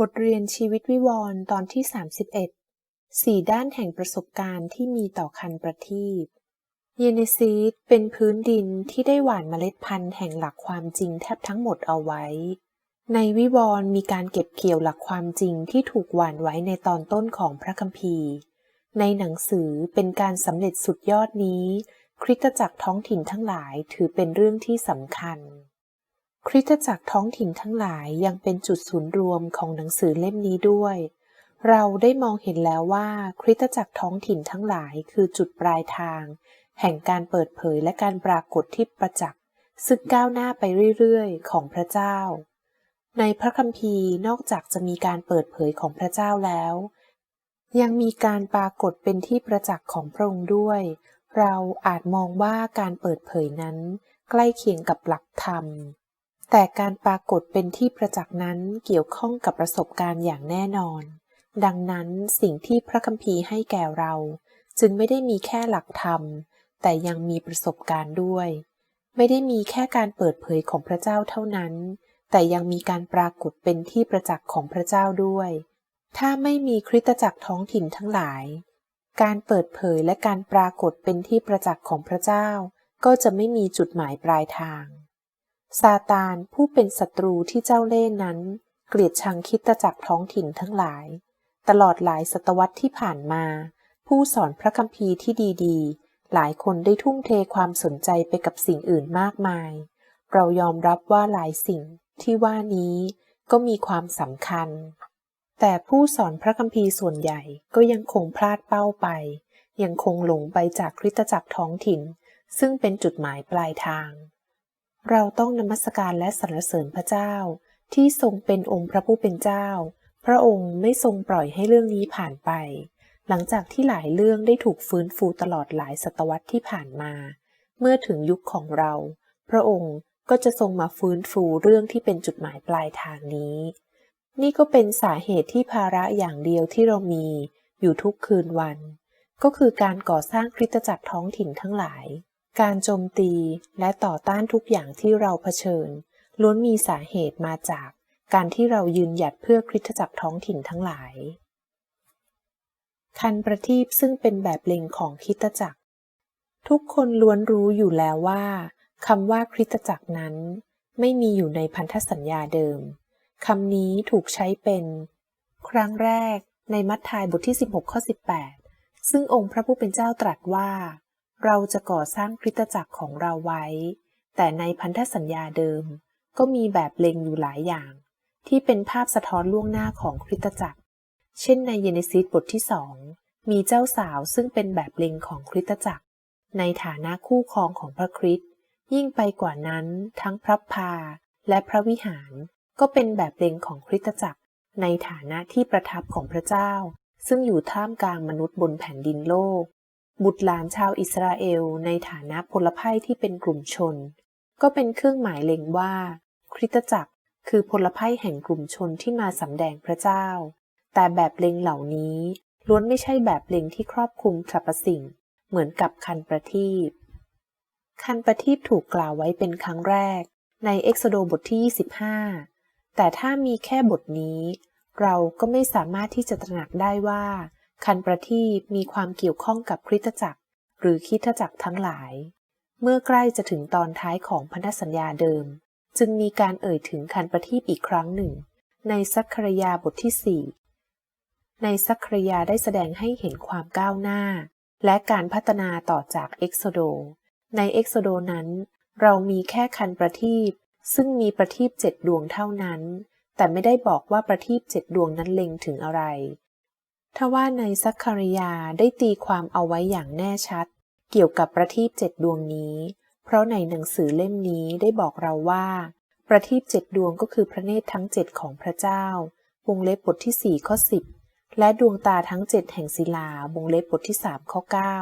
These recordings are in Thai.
บทเรียนชีวิตวิวรณ์ตอนที่ 31สี่ด้านแห่งประสบการณ์ที่มีต่อคันประทีปเยเนซีสเป็นพื้นดินที่ได้หว่านเมล็ดพันธุ์แห่งหลักความจริงแทบทั้งหมดเอาไว้ ในวิวรณ์มีการเก็บเกี่ยวหลักความจริงที่ถูกหว่านไว้ในตอนต้นของพระคัมภีร์ ในหนังสือเป็นการสำเร็จสุดยอดนี้ คริสตจักรท้องถิ่นทั้งหลายถือเป็นเรื่องที่สำคัญ คริสตจักรท้องถิ่นทั้งหลายยังเป็นจุดศูนย์รวมของหนังสือเล่มนี้ด้วย เราได้มองเห็นแล้วว่าคริสตจักรท้องถิ่นทั้งหลายคือจุดปลายทาง แห่งการเปิดเผยและการปรากฏที่ประจักษ์ซึ่งก้าวหน้าไปเรื่อยๆ ของพระเจ้า ในพระคัมภีร์นอกจากจะมีการเปิดเผยของพระเจ้าแล้ว ยังมีการปรากฏเป็นที่ประจักษ์ของพระองค์ด้วย เราอาจมองว่าการเปิดเผยนั้น ใกล้เคียงกับหลักธรรม แต่การปรากฏเป็นที่ประจักษ์นั้นเกี่ยวข้องกับประสบการณ์อย่างแน่นอน ดังนั้นสิ่งที่พระคัมภีร์ให้แก่เรา จึงไม่ได้มีแค่หลักธรรม แต่ยังมีประสบการณ์ด้วย ไม่ได้มีแค่การเปิดเผยของพระเจ้าเท่านั้น แต่ยังมีการปรากฏเป็นที่ประจักษ์ของพระเจ้าด้วย ถ้าไม่มีคริสตจักรท้องถิ่นทั้งหลาย การเปิดเผยและการปรากฏเป็นที่ประจักษ์ของพระเจ้า ก็จะไม่มีจุดหมายปลายทาง ซาตานผู้เป็นศัตรูที่เจ้าเล่ห์นั้น เกลียดชังคิดตจักท้องถิ่นทั้งหลาย ตลอดหลายศตวรรษที่ผ่านมา ผู้สอนพระคัมภีร์ที่ดีๆ หลายคนได้ทุ่มเทความสนใจไปกับสิ่งอื่นมากมาย เรายอมรับว่าหลายสิ่งที่ว่านี้ก็มีความสำคัญ แต่ผู้สอนพระคัมภีร์ส่วนใหญ่ก็ยังคงพลาดเป้าไป ยังคงหลงไปจากคริสตจักรท้องถิ่น ซึ่งเป็นจุดหมายปลายทาง เราต้องนมัสการและสรรเสริญพระเจ้า ที่ทรงเป็นองค์พระผู้เป็นเจ้า พระองค์ไม่ทรงปล่อยให้เรื่องนี้ผ่านไป หลังจากที่หลายเรื่องได้ถูกฟื้นฟูตลอดหลายศตวรรษที่ผ่านมา เมื่อถึงยุคของเรา พระองค์ก็จะทรงมาฟื้นฟูเรื่องที่เป็นจุดหมายปลายทางนี้ นี่ก็เป็นสาเหตุที่ภาระอย่างเดียวที่เรามีอยู่ทุกคืนวัน ก็คือการก่อสร้างคริสตจักรท้องถิ่นทั้งหลาย การโจมตีและต่อต้านทุกอย่างที่เราเผชิญ ล้วนมีสาเหตุมาจากการที่เรายืนหยัดเพื่อคริสตจักรท้องถิ่นทั้งหลาย คันประทีปซึ่งเป็นแบบเล็งของคริสตจักร ทุกคนล้วนรู้อยู่แล้วว่าคำว่าคริสตจักรนั้น ไม่มีอยู่ในพันธสัญญาเดิมคำนี้ถูกใช้เป็น ครั้งแรกในมัทธิวบทที่ 16 ข้อ 18 ซึ่งองค์พระผู้เป็นเจ้าตรัสว่า เราจะก่อสร้างคริสตจักรของเราไว้ แต่ในพันธสัญญาเดิม ก็มีแบบเล็งอยู่หลายอย่าง ที่เป็นภาพสะท้อนล่วงหน้าของคริสตจักร เช่นในเยเนซิสบทที่สองมีเจ้าสาวซึ่งเป็นแบบเล็งของคริสตจักร ในฐานะคู่ครองของพระคริสต์ยิ่งไปกว่านั้น ทั้งพระพาและพระวิหารก็เป็นแบบเล็งของคริสตจักร ในฐานะที่ประทับของพระเจ้า ซึ่งอยู่ท่ามกลางมนุษย์บนแผ่นดินโลก บุตรหลานชาวอิสราเอลในฐานะพลไพ่ที่เป็นกลุ่มชน ก็เป็นเครื่องหมายเล็งว่า คริสตจักรคือพลไพ่แห่งกลุ่มชนที่มาสำแดงพระเจ้า แต่แบบเล็งเหล่านี้ ล้วนไม่ใช่แบบเล็งที่ครอบคลุมสรรพสิ่ง เหมือนกับคันประทีปคันประทีปถูกกล่าวไว้เป็นครั้งแรก ในเอ็กโซโดบทที่ 25 แต่ถ้ามีแค่บทนี้ เราก็ไม่สามารถที่จะตระหนักได้ว่า คันประทีปมีความเกี่ยวข้องกับคริสตจักร หรือคิตจักรทั้งหลาย เมื่อใกล้จะถึงตอนท้ายของพันธสัญญาเดิม จึงมีการเอ่ยถึงคันประทีปอีกครั้งหนึ่ง ในสักครยาบทที่4ในสักครยาได้แสดงให้เห็นความก้าวหน้า และการพัฒนาต่อจากเอ็กโซโด ในเอ็กโซโดนั้น เรามีแค่คันประทีปซึ่งมีประทีปเจ็ดดวงเท่านั้น แต่ไม่ได้บอกว่าประทีปเจ็ดดวงนั้นเล็งถึงอะไร ทว่าในสักคารยาได้ตีความเอาไว้อย่างแน่ชัด เกี่ยวกับประทีปเจ็ดดวงนี้ เพราะในหนังสือเล่มนี้ได้บอกเราว่า ประทีปเจ็ดดวงก็คือพระเนตรทั้งเจ็ดของพระเจ้า วงเล็บบทที่สี่ข้อสิบและดวงตาทั้งเจ็ดแห่งศิลาวงเล็บบทที่สามข้อเก้า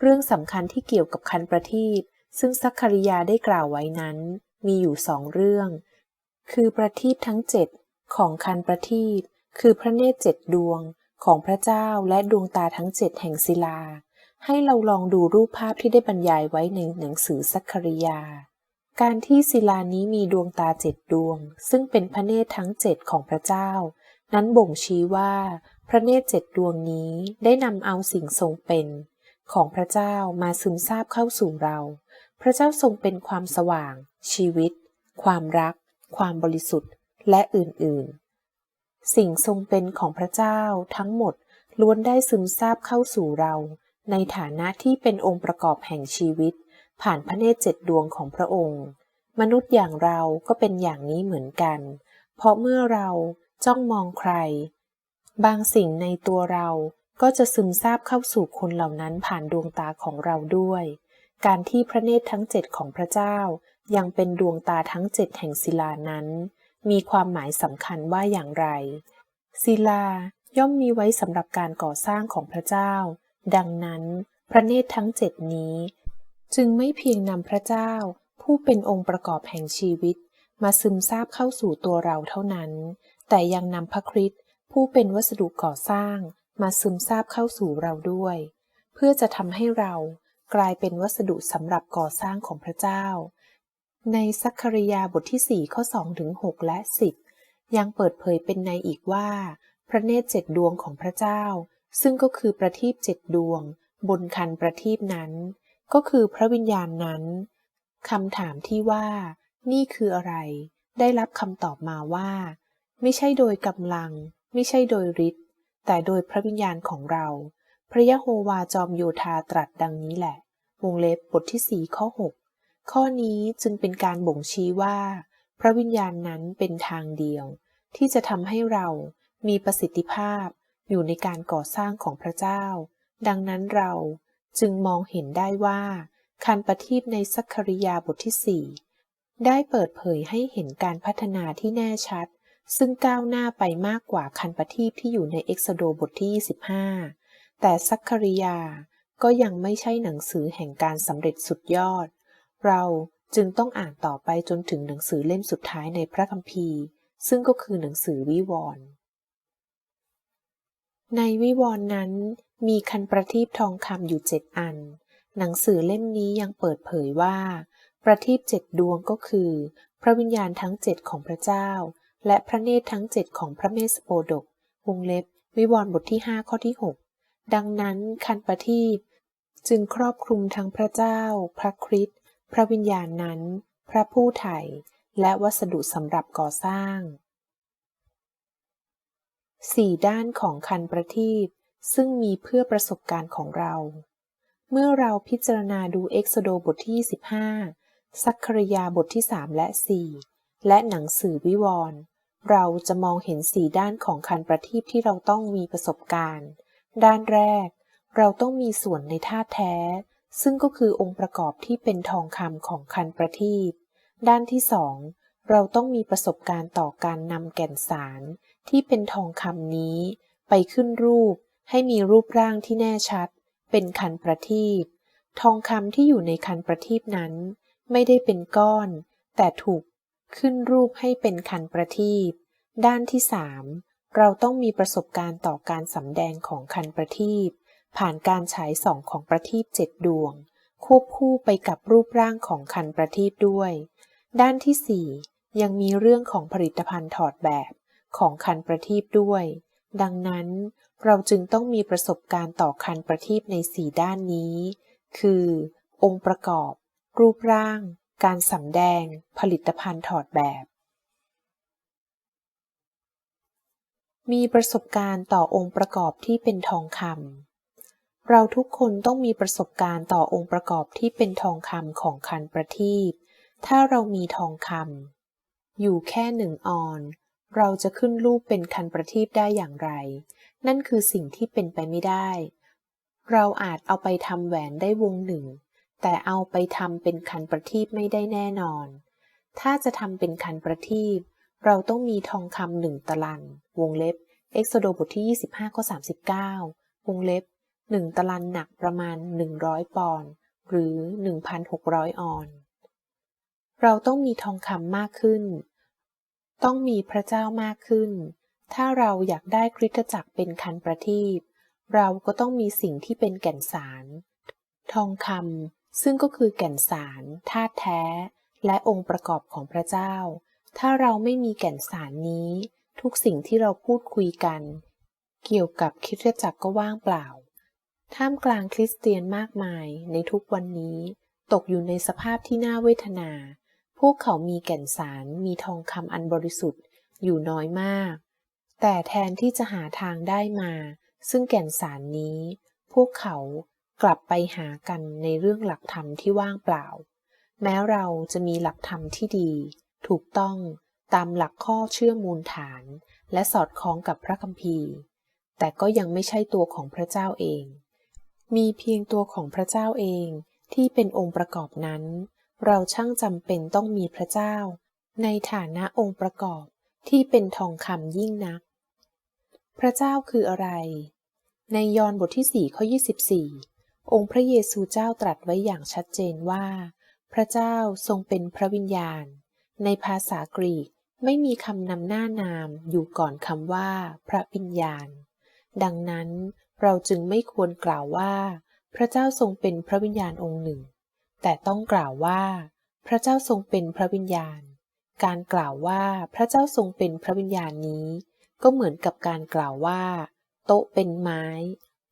เรื่องสำคัญที่เกี่ยวกับคันประทีปซึ่งสักคาริยาได้กล่าวไว้นั้น มีอยู่สองเรื่อง คือประทีปทั้งเจ็ดของคันประทีปคือพระเนตรเจ็ดดวง ของพระเจ้าและดวงตาทั้งเจ็ดแห่งศิลา ให้เราลองดูรูปภาพที่ได้บรรยายไว้ในหนังสือสักคาริยา การที่ศิลานี้มีดวงตาเจ็ดดวง ซึ่งเป็นพระเนตรทั้งเจ็ดของพระเจ้า นั้นบ่งชี้ว่า พระเนตรเจ็ดดวงนี้ได้นำเอาสิ่งทรงเป็นของพระเจ้ามาซึมซาบเข้าสู่เรา พระเจ้าทรงเป็นความสว่าง ชีวิต ความรัก ความบริสุทธิ์ และอื่น ๆ สิ่งทรงเป็นของพระเจ้าทั้งหมดล้วนได้ซึมซาบเข้าสู่เรา ในฐานะที่เป็นองค์ประกอบแห่งชีวิต ผ่านพระเนตรเจ็ดดวงของพระองค์ มนุษย์อย่างเราก็เป็นอย่างนี้เหมือนกัน เพราะเมื่อเราจ้องมองใคร บางสิ่งในตัวเราก็จะซึมซาบเข้าสู่คนเหล่านั้นผ่านดวงตาของเราด้วย การที่พระเนตรทั้งเจ็ดของพระเจ้ายังเป็นดวงตาทั้งเจ็ดแห่งศิลานั้น มีความหมายสำคัญว่าอย่างไร ศิลาย่อมมีไว้สำหรับการก่อสร้างของพระเจ้า ดังนั้น พระเนตรทั้งเจ็ดนี้ จึงไม่เพียงนำพระเจ้า ผู้เป็นองค์ประกอบแห่งชีวิต มาซึมซาบเข้าสู่ตัวเราเท่านั้น แต่ยังนำพระคริสต์ผู้เป็นวัสดุก่อสร้าง มาซึมซาบเข้าสู่เราด้วย เพื่อจะทำให้เรากลายเป็นวัสดุสำหรับก่อสร้างของพระเจ้า ในสัคริยาบทที่ 4 ข้อ2ถึง6และ 10 ยังเปิดเผยเป็นในอีกว่า พระเนตรเจ็ดดวงของพระเจ้า ซึ่งก็คือประทีปเจ็ดดวง บนคันประทีปนั้น ก็คือพระวิญญาณนั้นคำถามที่ว่า นี่คืออะไร ได้รับคำตอบมาว่า ไม่ใช่โดยกำลัง ไม่ใช่โดยฤทธิ์แต่โดยพระวิญญาณของเรา พระยะโฮวาจอมโยธาตรัสดังนี้แหละ วงเล็บบทที่ 4 ข้อ 6 ข้อนี้จึงเป็นการบ่งชี้ว่า พระวิญญาณนั้นเป็นทางเดียว ที่จะทำให้เรามีประสิทธิภาพอยู่ในการก่อสร้างของพระเจ้า ดังนั้นเราจึงมองเห็นได้ว่าคันประทีปในสัคคริยาบทที่4ได้เปิดเผยให้เห็นการพัฒนาที่แน่ชัด ซึ่งก้าวหน้าไปมากกว่าคันประทีปที่อยู่ในเอ็กซโดบทที่ 25 แต่สัคคริยาก็ยังไม่ใช่หนังสือแห่งการสำเร็จสุดยอด เราจึงต้องอ่านต่อไปจนถึงหนังสือเล่มสุดท้ายในพระคัมภีร์ ซึ่งก็คือหนังสือวิวรณ์ในวิวรณ์นั้นมีคันประทีปทองคำอยู่เจ็ดอัน หนังสือเล่มนี้ยังเปิดเผยว่า ประทีปเจ็ดดวงก็คือ พระวิญญาณทั้งเจ็ดของพระเจ้า และพระเนตรทั้งเจ็ดของพระเมสสโปดก วงเล็บ วิวรณ์บทที่ 5 ข้อที่ 6 ดังนั้นคันประทีปจึงครอบคลุมทั้งพระเจ้า พระคริสต์ พระวิญญาณนั้น พระผู้ไถ่และวัสดุสำหรับก่อสร้างสี่ด้านของคันประทีปซึ่งมีเพื่อประสบการณ์ของเรา เมื่อเราพิจารณาดูเอ็กซโดบทที่25สักคริยาบทที่ 3 และ 4 และหนังสือวิวรณ์เราจะมองเห็นสี่ด้านของคันประทีปที่เราต้องมีประสบการณ์ ด้านแรก เราต้องมีส่วนในธาตุแท้ ซึ่งก็คือองค์ประกอบที่เป็นทองคำของคันประทีปด้านที่สองเราต้องมีประสบการณ์ต่อการนำแก่นสาร ที่เป็นทองคำนี้ ไปขึ้นรูป ให้มีรูปร่างที่แน่ชัด เป็นคันประทีปทองคำที่อยู่ในคันประทีปนั้น ไม่ได้เป็นก้อน แต่ถูกขึ้นรูปให้เป็นคันประทีปด้านที่สามเราต้องมีประสบการณ์ต่อการสำแดงของคันประทีป ผ่านการฉายส่องของประทีปเจ็ดดวง ควบคู่ไปกับรูปร่างของคันประทีปด้วย ด้านที่สี่ยังมีเรื่องของผลิตภัณฑ์ถอดแบบของคันประทีปด้วย ดังนั้นเราจึงต้องมีประสบการณ์ต่อคันประทีปในสี่ด้านนี้ คือ องค์ประกอบ รูปร่าง การสำแดง ผลิตภัณฑ์ถอดแบบ มีประสบการณ์ต่อองค์ประกอบที่เป็นทองคำ เราทุกคนต้องมีประสบการณ์ต่อองค์ประกอบที่เป็นทองคำของคันประทีป ถ้าเรามีทองคำอยู่แค่หนึ่งออน เราจะขึ้นรูปเป็นคันประทีปได้อย่างไร นั่นคือสิ่งที่เป็นไปไม่ได้ เราอาจเอาไปทำแหวนได้วงหนึ่ง แต่เอาไปทำเป็นขันประทีปไม่ได้แน่นอน ถ้าจะทำเป็นขันประทีป เราต้องมีทองคำหนึ่งตะลัน วงเล็บ เอ็กโซโดบทที่ 25 ข้อ 39 วงเล็บ หนึ่งตลันหนักประมาณ 100 ปอนด์หรือ 1,600 ออน เราต้องมีทองคำมากขึ้น ต้องมีพระเจ้ามากขึ้น ถ้าเราอยากได้คริสตจักรเป็นคันประทีปเราก็ต้องมีสิ่งที่เป็นแก่นสาร ทองคำซึ่งก็คือแก่นสารธาตุแท้ และองค์ประกอบของพระเจ้า ถ้าเราไม่มีแก่นสารนี้ ทุกสิ่งที่เราพูดคุยกัน เกี่ยวกับคริสตจักรก็ว่างเปล่า ท่ามกลางคริสเตียนมากมายในทุกวันนี้ ตกอยู่ในสภาพที่น่าเวทนา พวกเขามีแก่นสารมีทองคำอันบริสุทธิ์อยู่น้อยมาก แต่แทนที่จะหาทางได้มา ซึ่งแก่นสารนี้ พวกเขากลับไปหากันในเรื่องหลักธรรมที่ว่างเปล่า แม้เราจะมีหลักธรรมที่ดี ถูกต้องตามหลักข้อเชื่อมูลฐาน และสอดคล้องกับพระคัมภีร์ แต่ก็ยังไม่ใช่ตัวของพระเจ้าเอง มีเพียงตัวของพระเจ้าเองที่เป็นองค์ประกอบนั้น เราช่างจำเป็นต้องมีพระเจ้า ในฐานะองค์ประกอบที่เป็นทองคำยิ่งนัก พระเจ้าคืออะไร ในยอห์นบทที่4ข้อ24 องค์พระเยซูเจ้าตรัสไว้อย่างชัดเจนว่า พระเจ้าทรงเป็นพระวิญญาณ ในภาษากรีกไม่มีคำนำหน้านามอยู่ก่อนคำว่า พระวิญญาณ ดังนั้น เราจึงไม่ควรกล่าวว่า พระเจ้าทรงเป็นพระวิญญาณองค์หนึ่ง แต่ต้องกล่าวว่า พระเจ้าทรงเป็นพระวิญญาณ การกล่าวว่าพระเจ้าทรงเป็นพระวิญญาณนี้ ก็เหมือนกับการกล่าวว่า โต๊ะเป็นไม้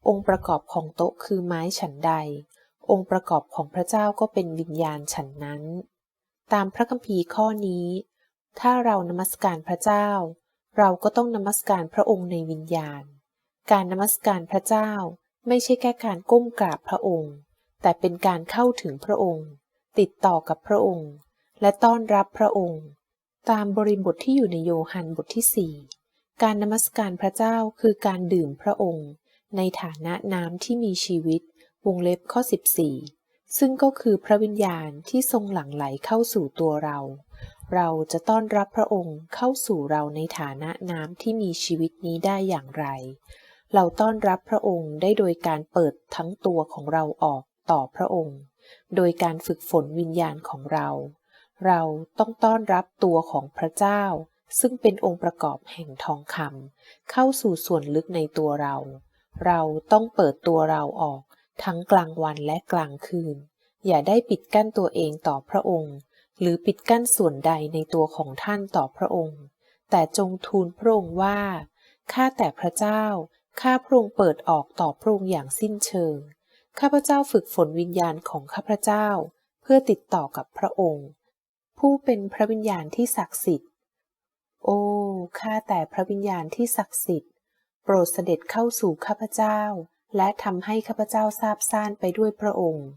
องค์ประกอบของโต๊ะคือไม้ฉันใด องค์ประกอบของพระเจ้าก็เป็นวิญญาณฉันนั้น ตามพระคัมภีร์ข้อนี้ ถ้าเรานมัสการพระเจ้า เราก็ต้องนมัสการพระองค์ในวิญญาณ การนมัสการพระเจ้าไม่ใช่แค่การก้มกราบพระองค์ แต่เป็นการเข้าถึงพระองค์ ติดต่อกับพระองค์ และต้อนรับพระองค์ ตามบริบทที่อยู่ในโยฮันบทที่สี่การนมัสการพระเจ้าคือการดื่มพระองค์ ในฐานะน้ำที่มีชีวิต วงเล็บข้อ 14 ซึ่งก็คือพระวิญญาณที่ทรงหลั่งไหลเข้าสู่ตัวเรา เราจะต้อนรับพระองค์เข้าสู่เราในฐานะน้ำที่มีชีวิตนี้ได้อย่างไร เราต้อนรับพระองค์ได้โดยการเปิดทั้งตัวของเราออกต่อพระองค์ โดยการฝึกฝนวิญญาณของเรา เราต้องต้อนรับตัวของพระเจ้า ซึ่งเป็นองค์ประกอบแห่งทองคำเข้าสู่ส่วนลึกในตัวเรา เราต้องเปิดตัวเราออกทั้งกลางวันและกลางคืน อย่าได้ปิดกั้นตัวเองต่อพระองค์ หรือปิดกั้นส่วนใดในตัวของท่านต่อพระองค์ แต่จงทูลพระองค์ว่า ข้าแต่พระเจ้า ข้าพระองค์เปิดออกต่อพระองค์อย่างสิ้นเชิง ข้าพระเจ้าฝึกฝนวิญญาณของข้าพระเจ้า เพื่อติดต่อกับพระองค์ ผู้เป็นพระวิญญาณที่ศักดิ์สิทธิ์ โอ้ ข้าแต่พระวิญญาณที่ศักดิ์สิทธิ์ โปรดเสด็จเข้าสู่ข้าพเจ้า และทำให้ข้าพเจ้าทราบซ่านไปด้วยพระองค์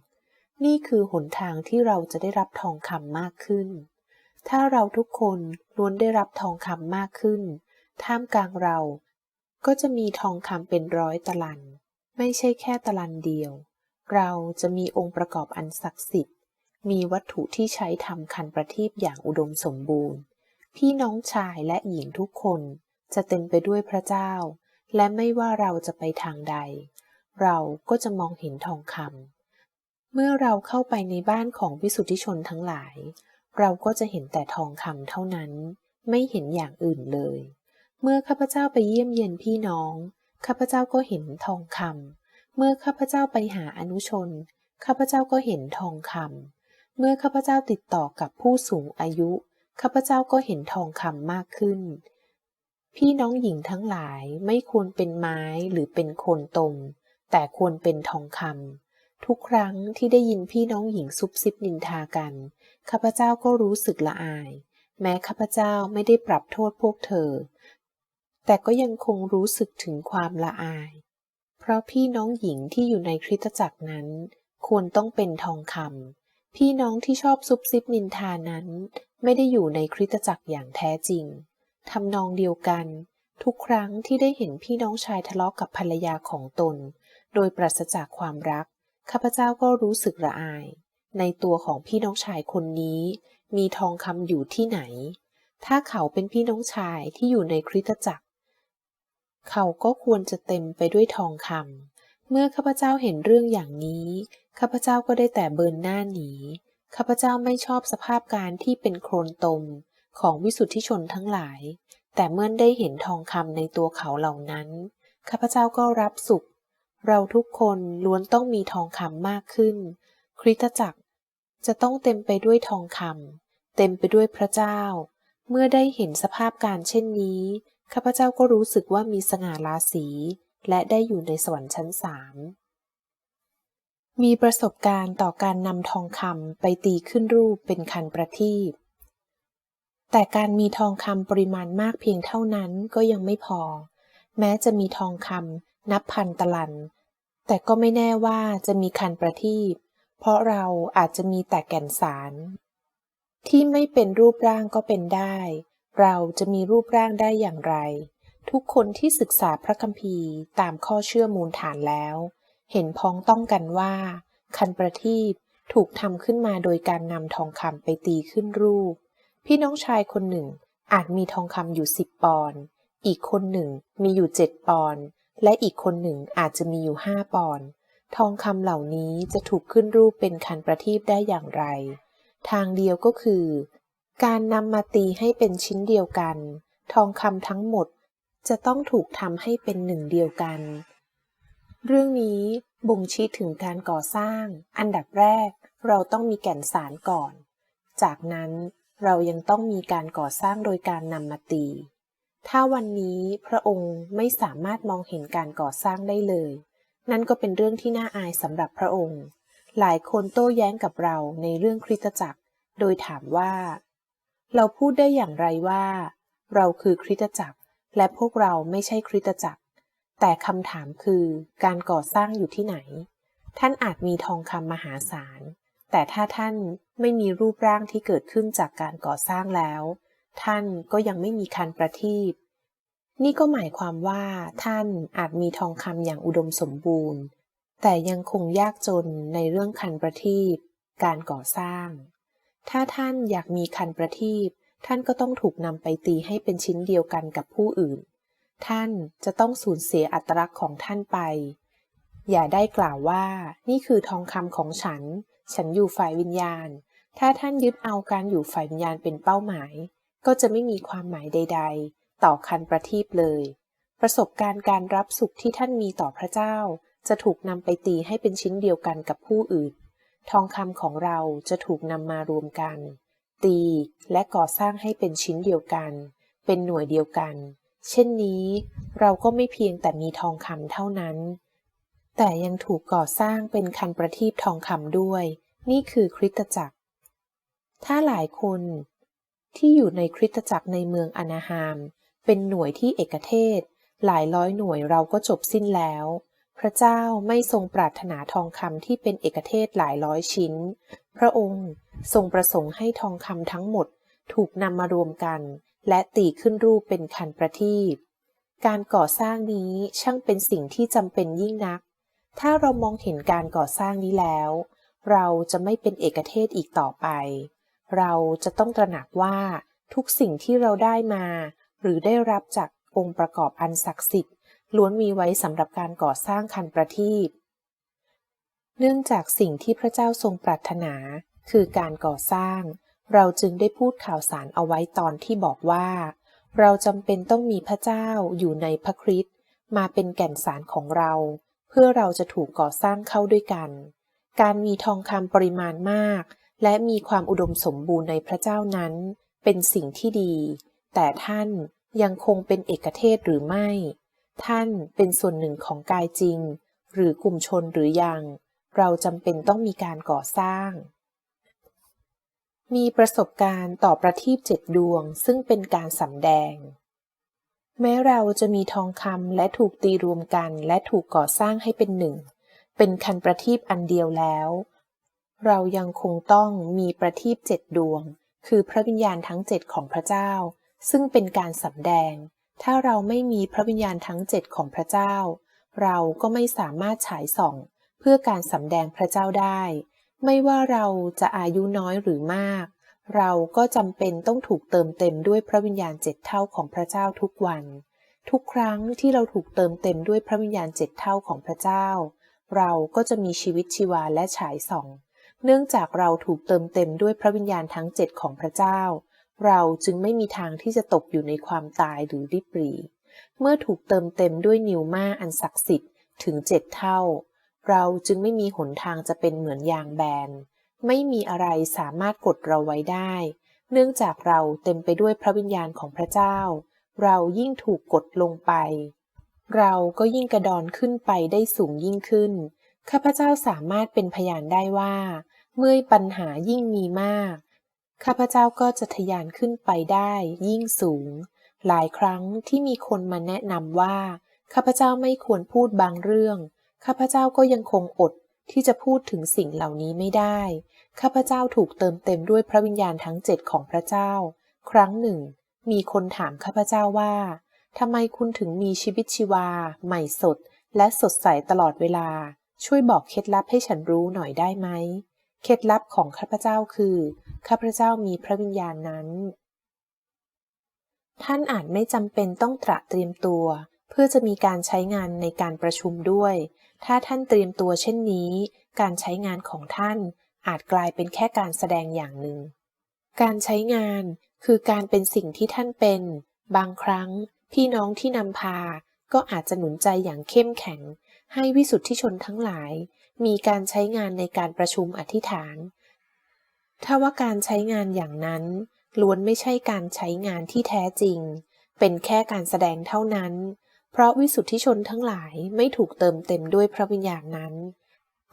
นี่คือหนทางที่เราจะได้รับทองคำมากขึ้น ถ้าเราทุกคนล้วนได้รับทองคำมากขึ้น ท่ามกลางเรา ก็จะมีทองคำเป็นร้อยตะลัน ไม่ใช่แค่ตะลันเดียว เราจะมีองค์ประกอบอันศักดิ์สิทธิ์ มีวัตถุที่ใช้ทำคันประทีปอย่างอุดมสมบูรณ์ พี่น้องชายและหญิงทุกคนจะเต็มไปด้วยพระเจ้า และไม่ว่าเราจะไปทางใด เราก็จะมองเห็นทองคำเมื่อเราเข้าไปในบ้านของวิสุทธิชนทั้งหลาย เราก็จะเห็นแต่ทองคำเท่านั้น ไม่เห็นอย่างอื่นเลย เมื่อข้าพเจ้าไปเยี่ยมเยียนพี่น้อง ข้าพเจ้าก็เห็นทองคำเมื่อข้าพเจ้าไปหาอนุชน ข้าพเจ้าก็เห็นทองคำเมื่อข้าพเจ้าติดต่อกับผู้สูงอายุ ข้าพเจ้าก็เห็นทองคำมากขึ้น พี่น้องหญิงทั้งหลายไม่ควรเป็นไม้หรือเป็นโคนตม แต่ควรเป็นทองคำทุกครั้งที่ได้ยินพี่น้องหญิงซุบซิบนินทากัน ข้าพเจ้าก็รู้สึกละอาย แม้ข้าพเจ้าไม่ได้ปรับโทษพวกเธอ แต่ก็ยังคงรู้สึกถึงความละอาย เพราะพี่น้องหญิงที่อยู่ในคริสตจักรนั้น ควรต้องเป็นทองคำพี่น้องที่ชอบซุบซิบนินทานั้น ไม่ได้อยู่ในคริสตจักรอย่างแท้จริงทำนองเดียวกัน ทุกครั้งที่ได้เห็นพี่น้องชายทะเลาะกับภรรยาของตน โดยปราศจากความรัก ข้าพเจ้าก็รู้สึกระอาย ในตัวของพี่น้องชายคนนี้ มีทองคำอยู่ที่ไหน ถ้าเขาเป็นพี่น้องชายที่อยู่ในคริสตจักร เขาก็ควรจะเต็มไปด้วยทองคำเมื่อข้าพเจ้าเห็นเรื่องอย่างนี้ ข้าพเจ้าก็ได้แต่เบินหน้าหนี ข้าพเจ้าไม่ชอบสภาพการที่เป็นโคลนตมของวิสุทธิชนทั้งหลาย แต่เมื่อได้เห็นทองคำในตัวเขาเหล่านั้น ข้าพเจ้าก็รับสุข เราทุกคนล้วนต้องมีทองคำมากขึ้น คริสตจักรจะต้องเต็มไปด้วยทองคำเต็มไปด้วยพระเจ้า เมื่อได้เห็นสภาพการเช่นนี้ ข้าพเจ้าก็รู้สึกว่ามีสง่าราศีและได้อยู่ในสวรรค์ชั้นสามมีประสบการณ์ต่อการนำทองคำไปตีขึ้นรูปเป็นคันประทีปแต่การมีทองคำปริมาณมากเพียงเท่านั้นก็ยังไม่พอ แม้จะมีทองคำนับพันตลัน แต่ก็ไม่แน่ว่าจะมีคันประทีปเพราะเราอาจจะมีแต่แก่นสาร ที่ไม่เป็นรูปร่างก็เป็นได้ เราจะมีรูปร่างได้อย่างไร ทุกคนที่ศึกษาพระคัมภีร์ตามข้อเชื่อมูลฐานแล้ว เห็นพ้องต้องกันว่า คันประทีปถูกทำขึ้นมาโดยการนำทองคำไปตีขึ้นรูป พี่น้องชายคนหนึ่งอาจมีทองคำอยู่สิบปอนด์อีกคนหนึ่งมีอยู่เจ็ดปอนด์และอีกคนหนึ่งอาจจะมีอยู่ห้าปอนด์ทองคำเหล่านี้จะถูกขึ้นรูปเป็นคันประทีปได้อย่างไร ทางเดียวก็คือ การนำมาตีให้เป็นชิ้นเดียวกัน ทองคำทั้งหมดจะต้องถูกทำให้เป็นหนึ่งเดียวกัน เรื่องนี้บ่งชี้ถึงการก่อสร้าง อันดับแรกเราต้องมีแก่นสารก่อน จากนั้นเรายังต้องมีการก่อสร้างโดยการนำมาตี ถ้าวันนี้พระองค์ไม่สามารถมองเห็นการก่อสร้างได้เลย นั่นก็เป็นเรื่องที่น่าอายสำหรับพระองค์ หลายคนโต้แย้งกับเราในเรื่องคริสตจักร โดยถามว่า เราพูดได้อย่างไรว่า เราคือคริสตจักร และพวกเราไม่ใช่คริสตจักร แต่คำถามคือการก่อสร้างอยู่ที่ไหน ท่านอาจมีทองคำมหาศาล แต่ถ้าท่านไม่มีรูปร่างที่เกิดขึ้นจากการก่อสร้างแล้ว ท่านก็ยังไม่มีคันประทีปนี่ก็หมายความว่าท่านอาจมีทองคำอย่างอุดมสมบูรณ์ แต่ยังคงยากจนในเรื่องคันประทีปการก่อสร้าง ถ้าท่านอยากมีคันประทีปท่านก็ต้องถูกนำไปตีให้เป็นชิ้นเดียวกันกับผู้อื่น ท่านจะต้องสูญเสียอัตลักษณ์ของท่านไป อย่าได้กล่าวว่า นี่คือทองคำของฉัน ฉันอยู่ฝ่ายวิญญาณ ถ้าท่านยึดเอาการอยู่ฝ่ายวิญญาณเป็นเป้าหมาย ก็จะไม่มีความหมายใด ๆ ต่อคันประทีปเลย ประสบการณ์การรับสุขที่ท่านมีต่อพระเจ้า จะถูกนำไปตีให้เป็นชิ้นเดียวกันกับผู้อื่น ทองคำของเราจะถูกนำมารวมกัน ตีและก่อสร้างให้เป็นชิ้นเดียวกัน เป็นหน่วยเดียวกัน เช่นนี้ เราก็ไม่เพียงแต่มีทองคำเท่านั้น แต่ยังถูกก่อสร้างเป็นคันประทีปทองคำด้วย นี่คือคริสตจักร ถ้าหลายคนที่อยู่ในคริสตจักรในเมืองอนาฮาม เป็นหน่วยที่เอกเทศ หลายร้อยหน่วยเราก็จบสิ้นแล้ว พระเจ้าไม่ทรงปรารถนาทองคำที่เป็นเอกเทศหลายร้อยชิ้น พระองค์ทรงประสงค์ให้ทองคำทั้งหมดถูกนำมารวมกัน และตีขึ้นรูปเป็นคันประทีปการก่อสร้างนี้ช่างเป็นสิ่งที่จำเป็นยิ่งนัก ถ้าเรามองเห็นการก่อสร้างนี้แล้ว เราจะไม่เป็นเอกเทศอีกต่อไป เราจะต้องตระหนักว่าทุกสิ่งที่เราได้มา หรือได้รับจากองค์ประกอบอันศักดิ์สิทธิ์ ล้วนมีไว้สำหรับการก่อสร้างคันประทีปเนื่องจากสิ่งที่พระเจ้าทรงปรารถนา คือการก่อสร้าง เราจึงได้พูดข่าวสารเอาไว้ตอนที่บอกว่า เราจำเป็นต้องมีพระเจ้าอยู่ในพระคริสต์มาเป็นแก่นสารของเรา เพื่อเราจะถูกก่อสร้างเข้าด้วยกัน การมีทองคำปริมาณมาก และมีความอุดมสมบูรณ์ในพระเจ้านั้น เป็นสิ่งที่ดี แต่ท่านยังคงเป็นเอกเทศหรือไม่ ท่านเป็นส่วนหนึ่งของกายจริง หรือกลุ่มชนหรือยัง เราจำเป็นต้องมีการก่อสร้าง มีประสบการณ์ต่อประทีปเจ็ดดวง ซึ่งเป็นการสำแดง แม้เราจะมีทองคำและถูกตีรวมกันและถูกก่อสร้างให้เป็นหนึ่ง เป็นคันประทีปอันเดียวแล้ว เรายังคงต้องมีประทีปเจ็ดดวง คือพระวิญญาณทั้งเจ็ดของพระเจ้า ซึ่งเป็นการสำแดง ถ้าเราไม่มีพระวิญญาณทั้งเจ็ดของพระเจ้า เราก็ไม่สามารถฉายส่อง เพื่อการสำแดงพระเจ้าได้ ไม่ว่าเราจะอายุน้อยหรือมาก เราก็จำเป็นต้องถูกเติมเต็มด้วยพระวิญญาณเจ็ดเท่าของพระเจ้าทุกวัน ทุกครั้งที่เราถูกเติมเต็มด้วยพระวิญญาณเจ็ดเท่าของพระเจ้า เราก็จะมีชีวิตชีวาและฉายส่อง เนื่องจากเราถูกเติมเต็มด้วยพระวิญญาณทั้งเจ็ดของพระเจ้า เราจึงไม่มีทางที่จะตกอยู่ในความตายหรือริบหรี่ เมื่อถูกเติมเต็มด้วยนิวมาอันศักดิ์สิทธิ์ถึงเจ็ดเท่า เราจึงไม่มีหนทางจะเป็นเหมือนยางแบน ไม่มีอะไรสามารถกดเราไว้ได้ เนื่องจากเราเต็มไปด้วยพระวิญญาณของพระเจ้า เรายิ่งถูกกดลงไป เราก็ยิ่งกระดอนขึ้นไปได้สูงยิ่งขึ้น ข้าพเจ้าสามารถเป็นพยานได้ว่า เมื่อปัญหายิ่งมีมาก ข้าพเจ้าก็จะทะยานขึ้นไปได้ยิ่งสูง หลายครั้งที่มีคนมาแนะนำว่า ข้าพเจ้าไม่ควรพูดบางเรื่อง ข้าพเจ้าก็ยังคงอดที่จะพูดถึงสิ่งเหล่านี้ไม่ได้ ข้าพเจ้าถูกเติมเต็มด้วยพระวิญญาณทั้งเจ็ดของพระเจ้า ครั้งหนึ่ง มีคนถามข้าพเจ้าว่าทำไมคุณถึงมีชีวิตชีวา ใหม่สด และสดใสตลอดเวลา ช่วยบอกเคล็ดลับให้ฉันรู้หน่อยได้ไหม เคล็ดลับของข้าพเจ้าคือ ข้าพเจ้ามีพระวิญญาณนั้น ท่านอาจไม่จำเป็นต้องตระเตรียมตัว เพื่อจะมีการใช้งานในการประชุมด้วย ถ้าท่านเตรียมตัวเช่นนี้ การใช้งานของท่านอาจกลายเป็นแค่การแสดงอย่างหนึ่ง การใช้งานคือการเป็นสิ่งที่ท่านเป็น บางครั้ง พี่น้องที่นำพา ก็อาจจะหนุนใจอย่างเข้มแข็ง ให้วิสุทธิชนทั้งหลาย มีการใช้งานในการประชุมอธิษฐาน ถ้าว่าการใช้งานอย่างนั้น ล้วนไม่ใช่การใช้งานที่แท้จริง เป็นแค่การแสดงเท่านั้น เพราะวิสุทธิชนทั้งหลายไม่ถูกเติมเต็มด้วยพระวิญญาณนั้น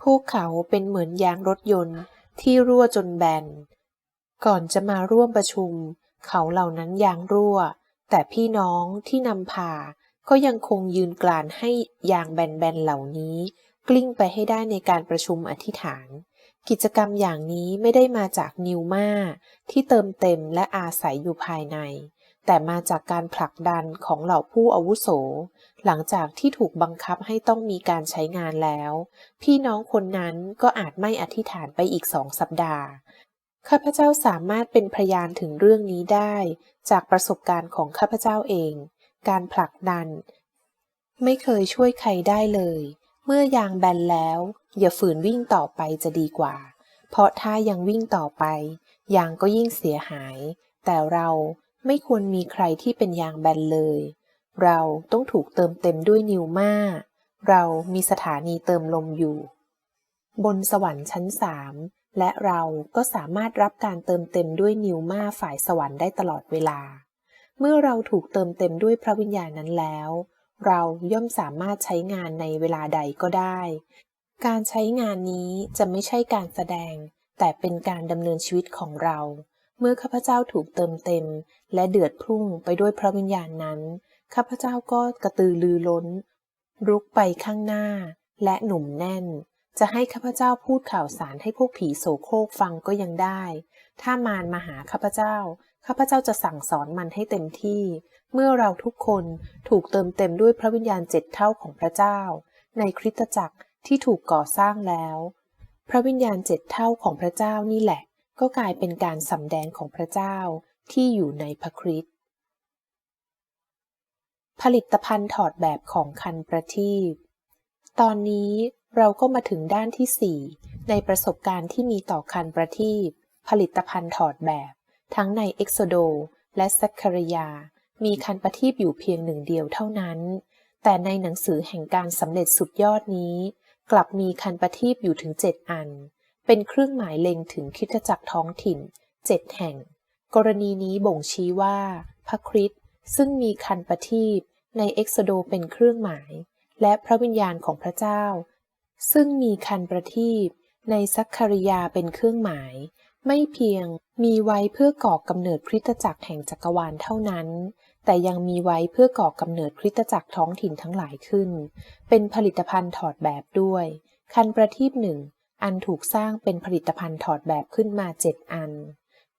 พวกเขาเป็นเหมือนยางรถยนต์ที่รั่วจนแบน ก่อนจะมาร่วมประชุม เขาเหล่านั้นยางรั่ว แต่พี่น้องที่นำพาก็ยังคงยืนกลานให้ยางแบนๆเหล่านี้ กลิ้งไปให้ได้ในการประชุมอธิษฐาน กิจกรรมอย่างนี้ไม่ได้มาจากนิวมาที่เติมเต็มและอาศัยอยู่ภายใน แต่มาจากการผลักดันของเหล่าผู้อาวุโส หลังจากที่ถูกบังคับให้ต้องมีการใช้งานแล้ว พี่น้องคนนั้นก็อาจไม่อธิษฐานไปอีกสองสัปดาห์ข้าพเจ้าสามารถเป็นพยานถึงเรื่องนี้ได้ จากประสบการณ์ของข้าพเจ้าเอง การผลักดัน ไม่เคยช่วยใครได้เลย เมื่อยางแบนแล้ว อย่าฝืนวิ่งต่อไปจะดีกว่า เพราะถ้ายังวิ่งต่อไป ยางก็ยิ่งเสียหาย แต่เราไม่ควรมีใครที่เป็นยางแบนเลย เราต้องถูกเติมเต็มด้วยนิวมาเรามีสถานีเติมลมอยู่ บนสวรรค์ชั้นสามและเราก็สามารถรับการเติมเต็มด้วยนิวมาฝ่ายสวรรค์ได้ตลอดเวลา เมื่อเราถูกเติมเต็มด้วยพระวิญญาณนั้นแล้ว เราย่อมสามารถใช้งานในเวลาใดก็ได้ การใช้งานนี้จะไม่ใช่การแสดง แต่เป็นการดำเนินชีวิตของเรา เมื่อข้าพเจ้าถูกเติมเต็ม และเดือดพุ่งไปด้วยพระวิญญาณนั้น ข้าพเจ้าก็กระตือรือร้น รุกไปข้างหน้า และหนุ่มแน่น จะให้ข้าพเจ้าพูดข่าวสารให้พวกผีโสโครกฟังก็ยังได้ ถ้ามารมาหาข้าพเจ้า ข้าพเจ้าจะสั่งสอนมันให้เต็มที่ เมื่อเราทุกคนถูกเติมเต็มด้วยพระวิญญาณเจ็ดเท่าของพระเจ้า ในคริสตจักรที่ถูกก่อสร้างแล้ว พระวิญญาณเจ็ดเท่าของพระเจ้านี่แหละ ก็กลายเป็นการสำแดงของพระเจ้าที่อยู่ในพระคริสต์ผลิตภัณฑ์ถอดแบบของคันประทีปตอนนี้เราก็มาถึงด้านที่ 4 ในประสบการณ์ที่มีต่อคันประทีปผลิตภัณฑ์ถอดแบบ ทั้งในเอ็กโซโดและซัคคาริยา มีคันประทีปอยู่เพียงหนึ่งเดียวเท่านั้น แต่ในหนังสือแห่งการสำเร็จสุดยอดนี้ กลับมีคันประทีปอยู่ถึงเจ็ดอัน เป็นเครื่องหมายเล็งถึงคิดจักรท้องถิ่นเจ็ดแห่ง กรณีนี้บ่งชี้ว่า พระคริสต์ซึ่งมีคันประทีปในเอ็กโซโดเป็นเครื่องหมาย และพระวิญญาณของพระเจ้า ซึ่งมีคันประทีปในซัคคาริยาเป็นเครื่องหมาย ไม่เพียง มีไว้เพื่อก่อกำเนิดคริสตจักรแห่งจักรวาลเท่านั้น แต่ยังมีไว้เพื่อก่อกำเนิดคริสตจักรท้องถิ่นทั้งหลายขึ้น เป็นผลิตภัณฑ์ถอดแบบด้วย คันประทีปหนึ่ง อันถูกสร้างเป็นผลิตภัณฑ์ถอดแบบขึ้นมาเจ็ดอัน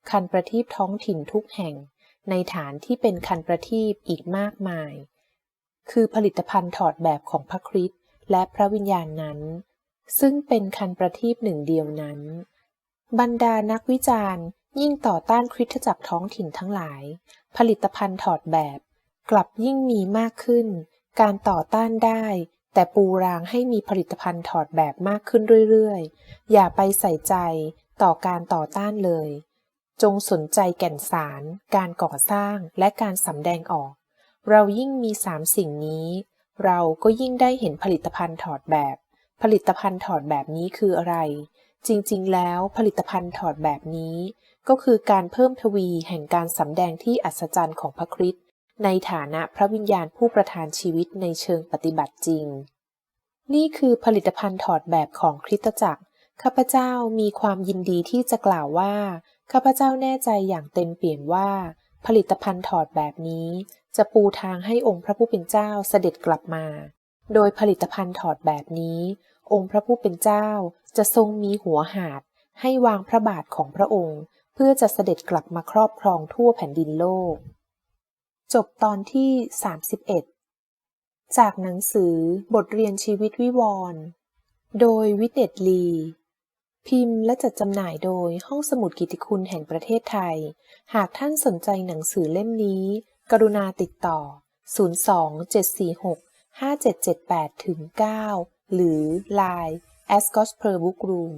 คันประทีปท้องถิ่นทุกแห่ง ในฐานที่เป็นคันประทีปอีกมากมาย คือผลิตภัณฑ์ถอดแบบของพระคริสต์และพระวิญญาณนั้น ซึ่งเป็นคันประทีปหนึ่งเดียวนั้น บรรดานักวิจารณ์ ยิ่งต่อต้านคริสตจักรท้องถิ่นทั้งหลาย ผลิตภัณฑ์ถอดแบบ กลับยิ่งมีมากขึ้น การต่อต้านได้ แต่ปูรางให้มีผลิตภัณฑ์ถอดแบบมากขึ้นเรื่อยๆ อย่าไปใส่ใจต่อการต่อต้านเลย จงสนใจแก่นสาร การก่อสร้างและการสำแดงออก เรายิ่งมีสามสิ่งนี้ เราก็ยิ่งได้เห็นผลิตภัณฑ์ถอดแบบ ผลิตภัณฑ์ถอดแบบนี้คืออะไร จริงๆ แล้วผลิตภัณฑ์ถอดแบบนี้ ก็คือการเพิ่มทวีแห่งการสำแดงที่อัศจรรย์ของพระคริสต์ในฐานะพระวิญญาณผู้ประทานชีวิตในเชิงปฏิบัติจริง นี่คือผลิตภัณฑ์ถอดแบบของคริสตจักร ข้าพเจ้ามีความยินดีที่จะกล่าวว่า ข้าพเจ้าแน่ใจอย่างเต็มเปี่ยมว่า ผลิตภัณฑ์ถอดแบบนี้ จะปูทางให้องค์พระผู้เป็นเจ้าเสด็จกลับมา โดยผลิตภัณฑ์ถอดแบบนี้ องค์พระผู้เป็นเจ้าจะทรงมีหัวหาดให้วางพระบาทของพระองค์ เพื่อจะเสด็จกลับมาครอบครองทั่วแผ่นดินโลก จบตอนที่ 31 จากหนังสือบทเรียนชีวิตวิวรณ์โดยวิเนตลี พิมพ์และจัดจำหน่ายโดยห้องสมุดกิตติคุณแห่งประเทศไทย หากท่านสนใจหนังสือเล่มนี้ กรุณาติดต่อ 027465778-9 หรือ Line a s c o s p e r Book Room